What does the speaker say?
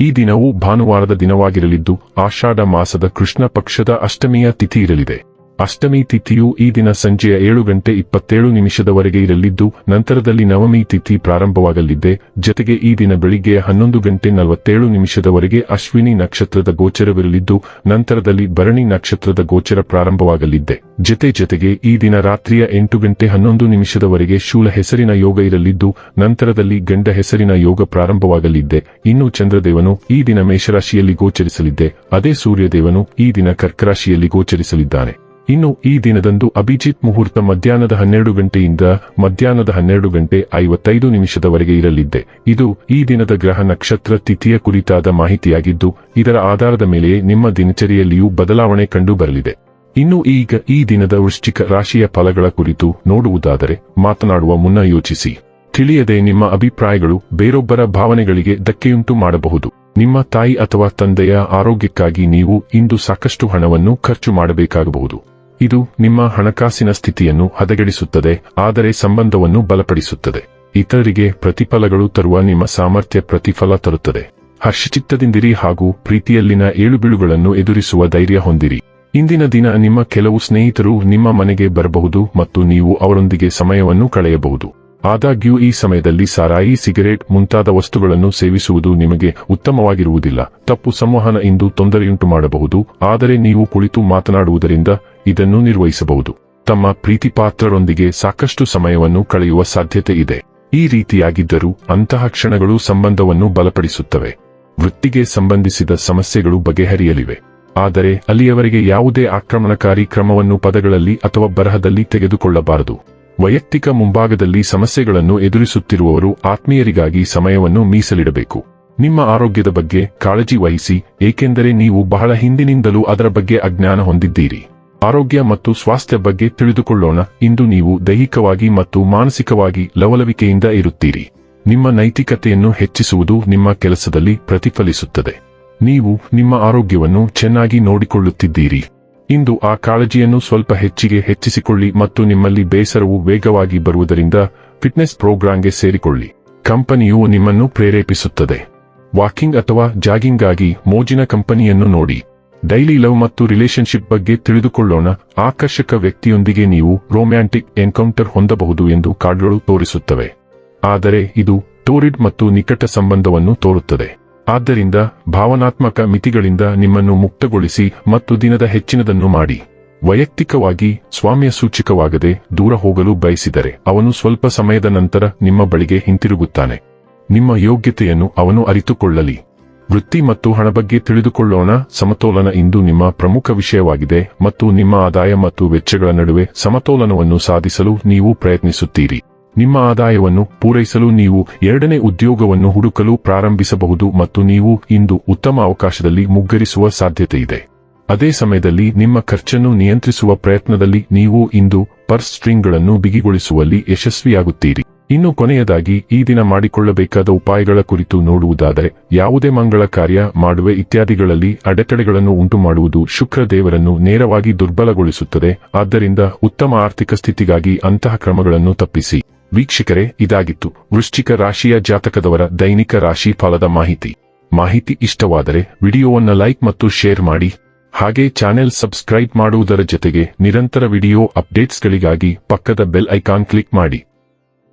ಈ ದಿನವು ಭಾನುವಾರದ ದಿನವಾಗಿರಲಿದ್ದು ಆಷಾಢ ಮಾಸದ ಕೃಷ್ಣ ಪಕ್ಷದ ಅಷ್ಟಮಿಯ ತಿಥಿ ಇರಲಿದೆ. ಅಷ್ಟಮಿ ತಿಥಿಯು ಈ ದಿನ ಸಂಜೆಯ ಏಳು ಗಂಟೆ ಇಪ್ಪತ್ತೇಳು ನಿಮಿಷದವರೆಗೆ ಇರಲಿದ್ದು, ನಂತರದಲ್ಲಿ ನವಮಿ ತಿಥಿ ಪ್ರಾರಂಭವಾಗಲಿದೆ. ಜತೆಗೆ ಈ ದಿನ ಬೆಳಿಗ್ಗೆ ಹನ್ನೊಂದು ಗಂಟೆ ನಲವತ್ತೇಳು ನಿಮಿಷದವರೆಗೆ ಅಶ್ವಿನಿ ನಕ್ಷತ್ರದ ಗೋಚರವಿರಲಿದ್ದು, ನಂತರದಲ್ಲಿ ಭರಣಿ ನಕ್ಷತ್ರದ ಗೋಚರ ಪ್ರಾರಂಭವಾಗಲಿದೆ. ಜತೆ ಜತೆಗೆ ಈ ದಿನ ರಾತ್ರಿಯ ಎಂಟು ಗಂಟೆ ಹನ್ನೊಂದು ನಿಮಿಷದವರೆಗೆ ಶೂಲ ಹೆಸರಿನ ಯೋಗ ಇರಲಿದ್ದು, ನಂತರದಲ್ಲಿ ಗಂಡ ಹೆಸರಿನ ಯೋಗ ಪ್ರಾರಂಭವಾಗಲಿದ್ದೆ ಇನ್ನು ಚಂದ್ರದೇವನು ಈ ದಿನ ಮೇಷರಾಶಿಯಲ್ಲಿ ಗೋಚರಿಸಲಿದ್ದೆ ಅದೇ ಸೂರ್ಯದೇವನು ಈ ದಿನ ಕರ್ಕರಾಶಿಯಲ್ಲಿ ಗೋಚರಿಸಲಿದ್ದಾನೆ. ಇನ್ನು ಈ ದಿನದಂದು ಅಭಿಜಿತ್ ಮುಹೂರ್ತ ಮಧ್ಯಾಹ್ನದ ಹನ್ನೆರಡು ಗಂಟೆಯಿಂದ ಮಧ್ಯಾಹ್ನದ ಹನ್ನೆರಡು ಗಂಟೆ ಐವತ್ತೈದು ನಿಮಿಷದವರೆಗೆ ಇರಲಿದ್ದೆ ಇದು ಈ ದಿನದ ಗ್ರಹ ನಕ್ಷತ್ರ ತಿಥಿಯ ಕುರಿತಾದ ಮಾಹಿತಿಯಾಗಿದ್ದು, ಇದರ ಆಧಾರದ ಮೇಲೆ ನಿಮ್ಮ ದಿನಚರಿಯಲ್ಲಿಯೂ ಬದಲಾವಣೆ ಕಂಡು ಬರಲಿದೆ ಇನ್ನು ಈಗ ಈ ದಿನದ ವೃಶ್ಚಿಕ ರಾಶಿಯ ಫಲಗಳ ಕುರಿತು ನೋಡುವುದಾದರೆ ಮಾತನಾಡುವ ಮುನ್ನ ಯೋಚಿಸಿ. ತಿಳಿಯದೆ ನಿಮ್ಮ ಅಭಿಪ್ರಾಯಗಳು ಬೇರೊಬ್ಬರ ಭಾವನೆಗಳಿಗೆ ಧಕ್ಕೆಯುಂಟು ಮಾಡಬಹುದು. ನಿಮ್ಮ ತಾಯಿ ಅಥವಾ ತಂದೆಯ ಆರೋಗ್ಯಕ್ಕಾಗಿ ನೀವು ಇಂದು ಸಾಕಷ್ಟು ಹಣವನ್ನು ಖರ್ಚು ಮಾಡಬೇಕಾಗಬಹುದು. ಇದು ನಿಮ್ಮ ಹಣಕಾಸಿನ ಸ್ಥಿತಿಯನ್ನು ಹದಗೆಡಿಸುತ್ತದೆ, ಆದರೆ ಸಂಬಂಧವನ್ನು ಬಲಪಡಿಸುತ್ತದೆ. ಇತರರಿಗೆ ಪ್ರತಿಫಲಗಳು ತರುವ ನಿಮ್ಮ ಸಾಮರ್ಥ್ಯ ಪ್ರತಿಫಲ ತರುತ್ತದೆ. ಹರ್ಷಚಿತ್ತದಿಂದಿರಿ ಹಾಗೂ ಪ್ರೀತಿಯಲ್ಲಿನ ಏಳುಬೀಳುಗಳನ್ನು ಎದುರಿಸುವ ಧೈರ್ಯ ಹೊಂದಿರಿ. ಇಂದಿನ ದಿನ ನಿಮ್ಮ ಕೆಲವು ಸ್ನೇಹಿತರು ನಿಮ್ಮ ಮನೆಗೆ ಬರಬಹುದು ಮತ್ತು ನೀವು ಅವರೊಂದಿಗೆ ಸಮಯವನ್ನು ಕಳೆಯಬಹುದು. ಆದಾಗ್ಯೂ ಈ ಸಮಯದಲ್ಲಿ ಸಾರಾಯಿ, ಸಿಗರೇಟ್ ಮುಂತಾದ ವಸ್ತುಗಳನ್ನು ಸೇವಿಸುವುದು ನಿಮಗೆ ಉತ್ತಮವಾಗಿರುವುದಿಲ್ಲ. ತಪ್ಪು ಸಂವಹನ ಇಂದು ತೊಂದರೆಯುಂಟು ಮಾಡಬಹುದು ಆದರೆ ನೀವು ಕುಳಿತು ಮಾತನಾಡುವುದರಿಂದ ಇದನ್ನು ನಿರ್ವಹಿಸಬಹುದು. ತಮ್ಮ ಪ್ರೀತಿಪಾತ್ರರೊಂದಿಗೆ ಸಾಕಷ್ಟು ಸಮಯವನ್ನು ಕಳೆಯುವ ಸಾಧ್ಯತೆ ಇದೆ. ಈ ರೀತಿಯಾಗಿದ್ದರೂ ಅಂತಹ ಕ್ಷಣಗಳು ಸಂಬಂಧವನ್ನು ಬಲಪಡಿಸುತ್ತವೆ. ವೃತ್ತಿಗೆ ಸಂಬಂಧಿಸಿದ ಸಮಸ್ಯೆಗಳು ಬಗೆಹರಿಯಲಿವೆ. ಆದರೆ ಅಲ್ಲಿಯವರೆಗೆ ಯಾವುದೇ ಆಕ್ರಮಣಕಾರಿ ಕ್ರಮವನ್ನು ಪದಗಳಲ್ಲಿ ಅಥವಾ ಬರಹದಲ್ಲಿ ತೆಗೆದುಕೊಳ್ಳಬಾರದು. ವೈಯಕ್ತಿಕ ಮುಂಭಾಗದಲ್ಲಿ ಸಮಸ್ಯೆಗಳನ್ನು ಎದುರಿಸುತ್ತಿರುವವರು ಆತ್ಮೀಯರಿಗಾಗಿ ಸಮಯವನ್ನು ಮೀಸಲಿಡಬೇಕು. ನಿಮ್ಮ ಆರೋಗ್ಯದ ಬಗ್ಗೆ ಕಾಳಜಿ ವಹಿಸಿ, ಏಕೆಂದರೆ ನೀವು ಬಹಳ ಹಿಂದಿನಿಂದಲೂ ಅದರ ಬಗ್ಗೆ ಅಜ್ಞಾನ ಹೊಂದಿದ್ದೀರಿ. ಆರೋಗ್ಯ ಮತ್ತು ಸ್ವಾಸ್ಥ್ಯ ಬಗ್ಗೆ ತಿಳಿದುಕೊಳ್ಳೋಣ. ಇಂದು ನೀವು ದೈಹಿಕವಾಗಿ ಮತ್ತು ಮಾನಸಿಕವಾಗಿ ಲವಲವಿಕೆಯಿಂದ ಇರುತ್ತೀರಿ. ನಿಮ್ಮ ನೈತಿಕತೆಯನ್ನು ಹೆಚ್ಚಿಸುವುದು ನಿಮ್ಮ ಕೆಲಸದಲ್ಲಿ ಪ್ರತಿಫಲಿಸುತ್ತದೆ. ನೀವು ನಿಮ್ಮ ಆರೋಗ್ಯವನ್ನು ಚೆನ್ನಾಗಿ ನೋಡಿಕೊಳ್ಳುತ್ತಿದ್ದೀರಿ. ಇಂದು ಆ ಕಾಳಜಿಯನ್ನು ಸ್ವಲ್ಪ ಹೆಚ್ಚಿಗೆ ಹೆಚ್ಚಿಸಿಕೊಳ್ಳಿ ಮತ್ತು ನಿಮ್ಮಲ್ಲಿ ಬೇಸರವು ವೇಗವಾಗಿ ಬರುವುದರಿಂದ ಫಿಟ್ನೆಸ್ ಪ್ರೋಗ್ರಾಂಗೆ ಸೇರಿಕೊಳ್ಳಿ. ಕಂಪನಿಯು ನಿಮ್ಮನ್ನು ಪ್ರೇರೇಪಿಸುತ್ತದೆ. ವಾಕಿಂಗ್ ಅಥವಾ ಜಾಗಿಂಗ್ ಆಗಿ ಮೋಜಿನ ಕಂಪನಿಯನ್ನು ನೋಡಿ. ಡೈಲಿ ಲವ್ ಮತ್ತು ರಿಲೇಶನ್ಶಿಪ್ ಬಗ್ಗೆ ತಿಳಿದುಕೊಳ್ಳೋಣ. ಆಕರ್ಷಕ ವ್ಯಕ್ತಿಯೊಂದಿಗೆ ನೀವು ರೊಮ್ಯಾಂಟಿಕ್ ಎನ್ಕೌಂಟರ್ ಹೊಂದಬಹುದು ಎಂದು ಕಾರ್ಡ್ಗಳು ತೋರಿಸುತ್ತವೆ. ಆದರೆ ಇದು ಟೋರಿಡ್ ಮತ್ತು ನಿಕಟ ಸಂಬಂಧವನ್ನು ತೋರುತ್ತದೆ. ಆದ್ದರಿಂದ ಭಾವನಾತ್ಮಕ ಮಿತಿಗಳಿಂದ ನಿಮ್ಮನ್ನು ಮುಕ್ತಗೊಳಿಸಿ ಮತ್ತು ದಿನದ ಹೆಚ್ಚಿನದನ್ನು ಮಾಡಿ. ವೈಯಕ್ತಿಕವಾಗಿ ಸ್ವಾಮ್ಯ ಸೂಚಕವಾಗದೆ ದೂರ ಹೋಗಲು ಬಯಸಿದರೆ ಅವನು ಸ್ವಲ್ಪ ಸಮಯದ ನಂತರ ನಿಮ್ಮ ಬಳಿಗೆ ಹಿಂತಿರುಗುತ್ತಾನೆ. ನಿಮ್ಮ ಯೋಗ್ಯತೆಯನ್ನು ಅವನು ಅರಿತುಕೊಳ್ಳಲಿ. ವೃತ್ತಿ ಮತ್ತು ಹಣ ಬಗ್ಗೆ ತಿಳಿದುಕೊಳ್ಳೋಣ. ಸಮತೋಲನ ಇಂದು ನಿಮ್ಮ ಪ್ರಮುಖ ವಿಷಯವಾಗಿದೆ ಮತ್ತು ನಿಮ್ಮ ಆದಾಯ ಮತ್ತು ವೆಚ್ಚಗಳ ನಡುವೆ ಸಮತೋಲನವನ್ನು ಸಾಧಿಸಲು ನೀವು ಪ್ರಯತ್ನಿಸುತ್ತೀರಿ. ನಿಮ್ಮ ಆದಾಯವನ್ನು ಪೂರೈಸಲು ನೀವು ಎರಡನೇ ಉದ್ಯೋಗವನ್ನು ಹುಡುಕಲು ಪ್ರಾರಂಭಿಸಬಹುದು ಮತ್ತು ನೀವು ಇಂದು ಉತ್ತಮ ಅವಕಾಶದಲ್ಲಿ ಮುಗ್ಗರಿಸುವ ಸಾಧ್ಯತೆಯಿದೆ. ಅದೇ ಸಮಯದಲ್ಲಿ ನಿಮ್ಮ ಖರ್ಚನ್ನು ನಿಯಂತ್ರಿಸುವ ಪ್ರಯತ್ನದಲ್ಲಿ ನೀವು ಇಂದು ಪರ್ಸ್ ಸ್ಟ್ರಿಂಗ್ಗಳನ್ನು ಬಿಗಿಗೊಳಿಸುವಲ್ಲಿ ಯಶಸ್ವಿಯಾಗುತ್ತೀರಿ. ಇನ್ನು ಕೊನೆಯದಾಗಿ ಈ ದಿನ ಮಾಡಿಕೊಳ್ಳಬೇಕಾದ ಉಪಾಯಗಳ ಕುರಿತು ನೋಡುವುದಾದರೆ, ಯಾವುದೇ ಮಂಗಳ ಕಾರ್ಯ, ಮಾಡುವೆ ಇತ್ಯಾದಿಗಳಲ್ಲಿ ಅಡೆತಡೆಗಳನ್ನು ಉಂಟುಮಾಡುವುದು ಶುಕ್ರ ದೇವರನ್ನು ನೇರವಾಗಿ ದುರ್ಬಲಗೊಳಿಸುತ್ತದೆ. ಆದ್ದರಿಂದ ಉತ್ತಮ ಆರ್ಥಿಕ ಸ್ಥಿತಿಗಾಗಿ ಅಂತಹ ಕ್ರಮಗಳನ್ನು ತಪ್ಪಿಸಿ. ವೀಕ್ಷಕರೇ, ಇದಾಗಿತ್ತು. ವೃಶ್ಚಿಕ ರಾಶಿಯ ಜಾತಕದವರ ದೈನಿಕ ರಾಶಿ ಫಲದ ಮಾಹಿತಿ. ಮಾಹಿತಿ ಇಷ್ಟವಾದರೆ ವಿಡಿಯೋವನ್ನು ಲೈಕ್ ಮತ್ತು ಶೇರ್ ಮಾಡಿ. ಹಾಗೆ ಚಾನೆಲ್ ಸಬ್ಸ್ಕ್ರೈಬ್ ಮಾಡುವುದರ ಜೊತೆಗೆ ನಿರಂತರ ವಿಡಿಯೋ ಅಪ್ಡೇಟ್ಸ್ಗಳಿಗಾಗಿ ಪಕ್ಕದ ಬೆಲ್ ಐಕಾನ್ ಕ್ಲಿಕ್ ಮಾಡಿ.